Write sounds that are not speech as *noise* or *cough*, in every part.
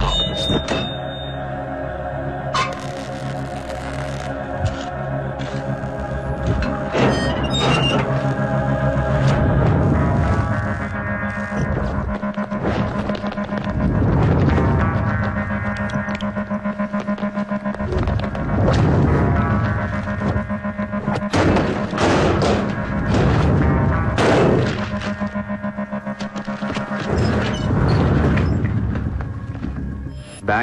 Oh.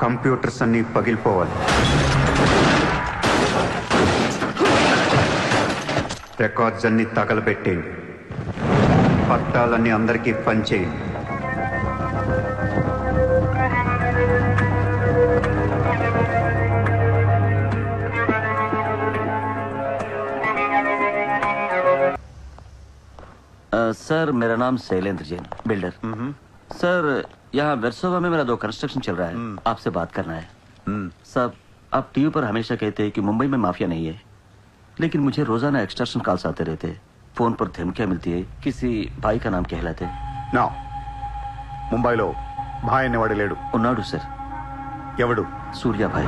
Computers అన్నీ పగిలిపోవాలి records అన్ని తగలబెట్టేయండి పట్టాలన్నీ అందరికీ పనిచేయండి अ, सर मेरा नाम शैलेंद्र जैन बिल्डर सर यहाँ वेरसोवा में मेरा दो कंस्ट्रक्शन चल रहा है आपसे बात करना है सब आप टीवी पर हमेशा कहते हैं कि मुंबई में माफिया नहीं है लेकिन मुझे रोजाना एक्सटर्शन कॉल्स आते रहते हैं फोन पर धमकियां मिलती है किसी भाई का नाम कहलाते हैं నా ముంబైలో భాయ్ అనేవాడు లేడు उन्नाडू सर ఎవడు सूर्या भाई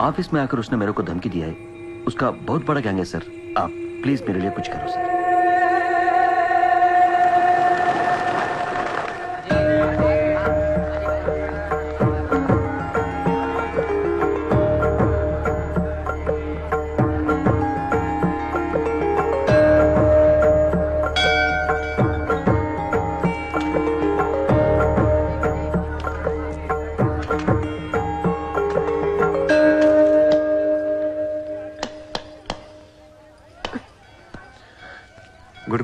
ऑफिस में आकर उसने मेरे को धमकी दिया है उसका बहुत बड़ा गैंग है सर आप प्लीज मेरे लिए कुछ करो सर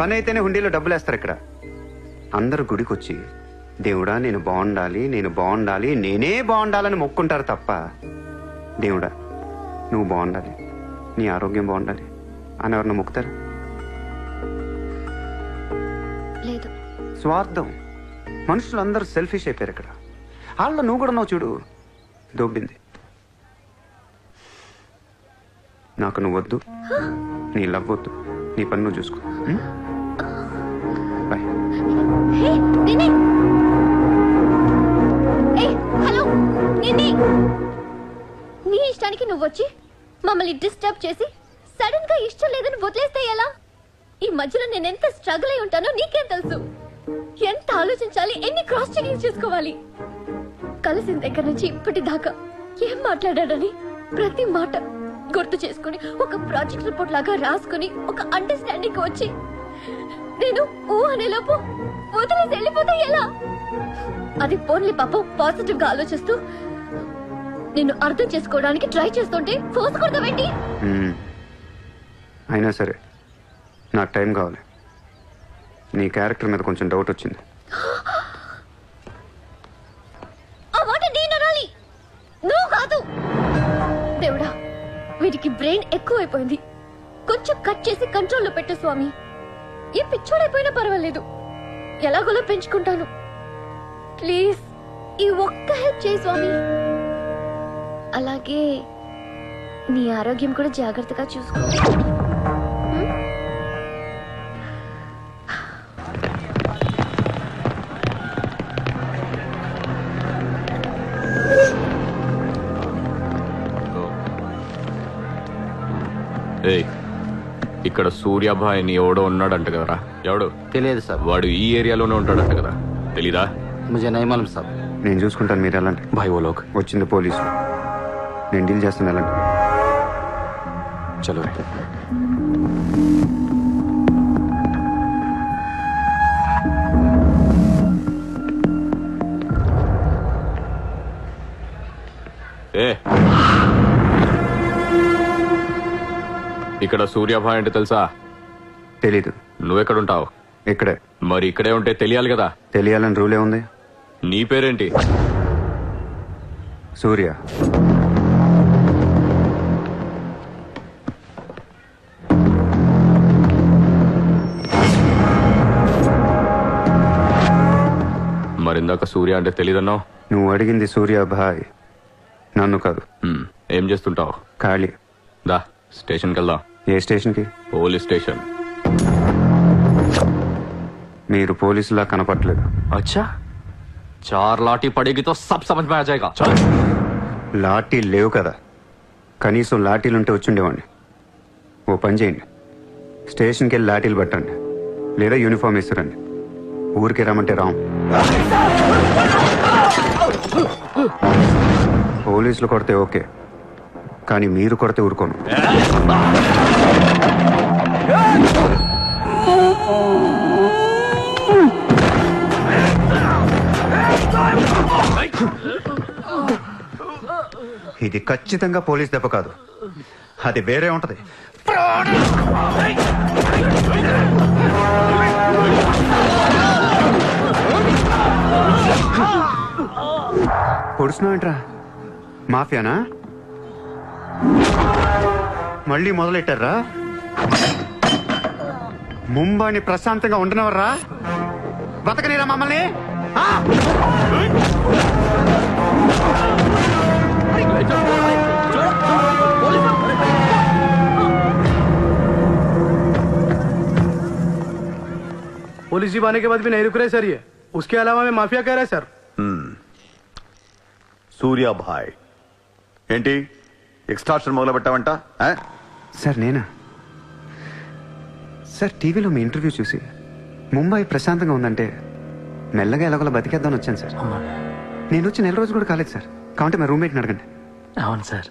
పని అయితేనే హుండీలో డబ్బులు వేస్తారు ఇక్కడ. అందరు గుడికి వచ్చి దేవుడా నేను బాగుండాలి నేను బాగుండాలి నేనే బాగుండాలని మొక్కుంటారు తప్ప దేవుడా నువ్వు బాగుండాలి నీ ఆరోగ్యం బాగుండాలి అని ఎవరన్నా మొక్కుతారు? లేదు. స్వార్థం. మనుషులు అందరూ సెల్ఫిష్ అయిపోయారు ఇక్కడ. వాళ్ళ నువ్వు కూడా ఉన్నావు చూడు. దొబ్బింది. నాకు నువ్వు వద్దు నీ లవ్ వద్దు నీ పని నువ్వు చూసుకో. నీ నువ్వు వచ్చి మమ్మల్ని డిస్టర్బ్ చేసి సడన్గా ఇష్టం లేదని వదిలేస్తే ఎలా? ఈ మధ్యలో నేను ఎంత స్ట్రగుల్ అయి ఉంటానో నీకేం తెలుసు? ఎంత ఆలోచించాలి ఎన్ని క్రాస్ చెకింగ్ చేసుకోవాలి? కలిసిన దగ్గర నుంచి ఇప్పటి దాకా ఏం మాట్లాడాడని ప్రతి మాట గుర్తు చేసుకుని ఒక ప్రాజెక్ట్ రిపోర్ట్ లాగా రాసుకుని ఒక అండర్స్టాండింగ్ వచ్చి నేను ఊ అనేలోపు వదిలేసి వెళ్ళిపోతే ఎలా? అది పోన్లే పాపం పాజిటివ్గా ఆలోచిస్తూ నిన్ను అర్థం చేసుకోవడానికి ట్రై చేస్తుంటే ఫోర్స్ కొడతావేంటి. అయినా సరే నాకు టైం కావాలి. నీ క్యారెక్టర్ మీద కొంచెం డౌట్ వచ్చింది. దేవుడా వీటికి బ్రెయిన్ ఎక్కువైపోయింది. కొంచెం కట్ చేసి కంట్రోల్లో పెట్టు స్వామి. ఏ పిచ్చోడైపోయినా పర్వాలేదు. ఎలాగోలా పెంచుకుంటాను. ప్లీజ్ ఈ ఒక్క హెల్ప్ చేయి స్వామి. అలాగే నీ ఆరోగ్యం కూడా జాగ్రత్తగా చూసుకో. ఏయ్ ఇక్కడ సూర్యాభాయ్ అని ఎవడో ఉన్నాడంట కదరా. ఎవడు? తెలియదు సార్. వాడు ఈ ఏరియాలోనే ఉంటాడంట కదా తెలీదా? నేను చూసుకుంటాను మీరు ఎలాంటి భాయ్ ఓలోక్. వచ్చింది పోలీసు నేను డీల్ చేస్తాను వెళ్ళండి. చలో. ఏ? ఇక్కడ సూర్యాభాయ్ అంటే తెలుసా? తెలీదు. నువ్వెక్కడుంటావు? ఇక్కడే. మరి ఇక్కడే ఉంటే తెలియాలి కదా? తెలియాలని రూలే ఉంది. నీ పేరేంటి? సూర్య. మరిందాక సూర్య అంటే తెలీదన్నావు నువ్వు అడిగింది సూర్య భాయ్ నన్ను కాదు. ఏం చేస్తుంటావు? ఖాళీ. దా స్టేషన్కి వెళ్దాం ఏ స్టేషన్కి? Police station. మీరు పోలీసులా కనపట్లేదు అచ్చా! చార్ లాఠీ పడేగితో సబ్ సమజ్ మే లాఠీ లేవు కదా. కనీసం లాఠీలుంటే వచ్చిండేవాడిని. ఓ పని చేయండి. స్టేషన్కి వెళ్ళి లాఠీలు పట్టండి. లేదా యూనిఫామ్ ఇస్తారండి. ఊరికే రమ్మంటే రాము. పోలీసులు కొడితే ఓకే కానీ మీరు కొడితే ఊరుకోను. ఇది ఖచ్చితంగా పోలీస్ దెబ్బ కాదు. అది వేరే ఉంటది. పొడుస్తున్నావేంట్రా మాఫియానా మళ్ళీ మొదలెట్టారా ముంబాని ప్రశాంతంగా ఉండనవర్రా బతకనేరా మమ్మల్ని ఆ? पुलिस जीप आने के बाद भी नहीं रुक रहे सर ये उसके अलावा मैं माफिया कह रहा है सर సూర్యాభాయ్ ఏంటి? ఎక్స్ట్రాక్షన్ మొదలు పెట్టావంట? సార్ నేనా? సార్ టీవీలో మీ ఇంటర్వ్యూ చూసి ముంబై ప్రశాంతంగా ఉందంటే మెల్లగా ఎలాగోలా బతికేద్దామని వచ్చాను సార్. నేను వచ్చి నెల రోజు కూడా కాలేదు సార్. కాబట్టి మా రూమ్మేట్ని అడగండి. అవును సార్.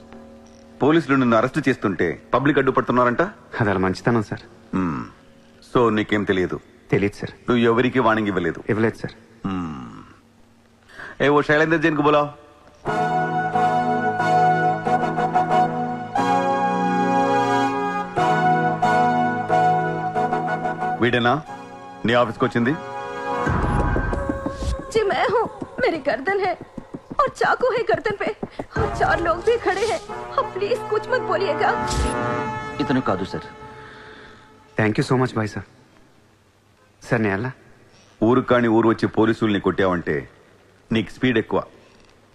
పోలీసులు నిన్ను అరెస్ట్ చేస్తుంటే పబ్లిక్ అడ్డుపడుతున్నారంట? అది అలా మంచితనం సార్. సో నీకేం తెలియదు? తెలియదు సార్. నువ్వు ఎవరికి వాణింగ్ ఇవ్వలేదు? ఇవ్వలేదు సార్. ఏ ఓ శైలేందర్ జైన్కు బోలావ్. వీడేనా నీ ఆఫీస్కి వచ్చింది जी मैं हूँ मेरी गर्दन है और चाकू है गर्दन पे और चार लोग भी खड़े हैं अब प्लीज कुछ मत बोलिएगा ఇతను కాదు sir thank you so much bye sir sir నేను ఎలా ఊరు కాని ఊరు వచ్చి పోలీసుల్ని కొట్టావంటే నీకు స్పీడ్ ఎక్కువ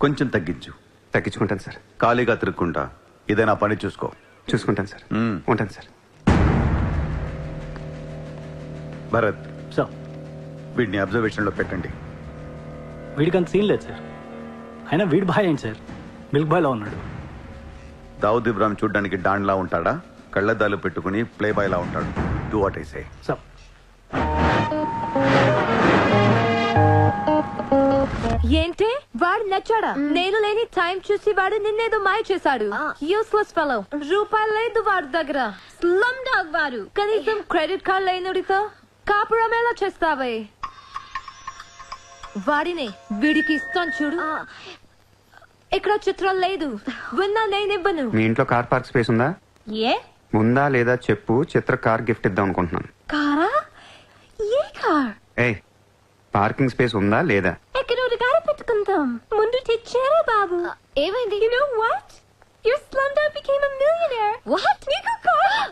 కొంచెం తగ్గించు. తగ్గించుకుంటాను సార్. ఖాళీగా తిరుక్కుంటా. ఇదేనా పని చూసుకో. చూసుకుంటాను సార్. మ్మ్. ఉంటాను సార్. భరత్. సార్. వీడిని అబ్జర్వేషన్లో పెట్టండి. వీడికి అంత సీన్ లేదు సార్. అయినా వీడి బాయ్ ఏంటి సార్? మిల్క్ బాయ్లో ఉన్నాడు. దావుద్ ఇబ్రాహిం చూడడానికి డాన్లా ఉంటాడా? కళ్ళద్దాలు పెట్టుకుని ప్లే బాయ్ లా ఉంటాడు. Do what I say sir ఏంటి? వాడు నచ్చాడా? నేను లేని టైం చూసి వాడు నిన్నేదో మాయ చేశాడు. యూస్లెస్ ఫెలో రూపాయలు లేదు వాడి దగ్గర. స్లమ్ డాగ్ వాడు. కనీసం క్రెడిట్ కార్డ్ లేనుడితో కాపురం ఎలా చేస్తావే? వాడినే వీడికి ఇస్తాను చూడు. ఇక్కడ చిత్రం లేదు. విన్నా నేనివ్వను మీ ఇంట్లో కార్ పార్క్ స్పేస్ ఉందా? ఏ? ఉందా లేదా చెప్పు. చిత్ర కార్ గిఫ్ట్ ఇద్దాం అనుకుంటున్నాను. కారా? ఏ కార్? ఏయ్ పార్కింగ్ స్పేస్ ఉందా లేదా? ఇక్కడ ఒక కారు ముందు తెచ్చారా బాబు? ఏమైంది? You know you slumped up became a millionaire what నీకు car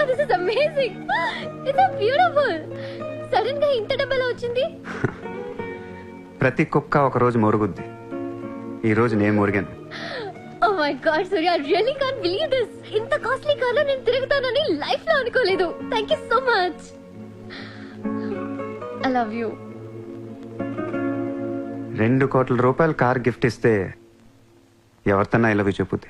are is amazing it's a beautiful సడన్గా వచ్చింది? *laughs* ప్రతి కుక్క ఒక రోజు మొరుగుద్ది. ఈ రోజు నేను మురిగాను. ఓ my god Surya really can't believe this ఇంత కాస్ట్లీ కార్లో నేను తిరుగుతానని లైఫ్లో అనుకోలేదు so much I love you రెండు కోట్ల రూపాయలు కార్ గిఫ్ట్ ఇస్తే ఎవరితన్నా ఇలాగ చెప్పుద్ది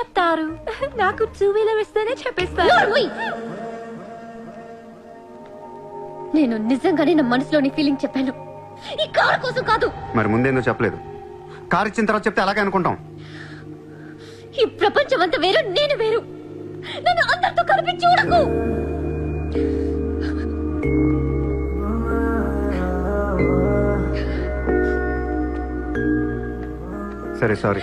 చెప్తారు? నాకు టూ వీలర్ ఇస్తేనే చెప్పేస్తాను నోర్మూయ్. నేను నిజంగానే నా మనసులోని ఫీలింగ్ చెప్పాను. ఈ కార్ కోసం కాదు. మరి ముందేందో చెప్పలేదు. కారు ఇచ్చిన తర్వాత చెప్తే అలాగే అనుకుంటాం. ఈ ప్రపంచం అంతా వేరు నేను వేరు. నన్ను అందరితో కలిపి చూడకు. సరే సారీ.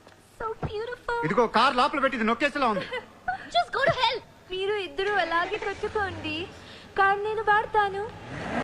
ఇదిగో కార్ లోపల పెట్టింది నొక్కేసేలా ఉంది. మీరు ఇద్దరు అలాగే పెట్టుకోండి కార్ నేను వాడతాను.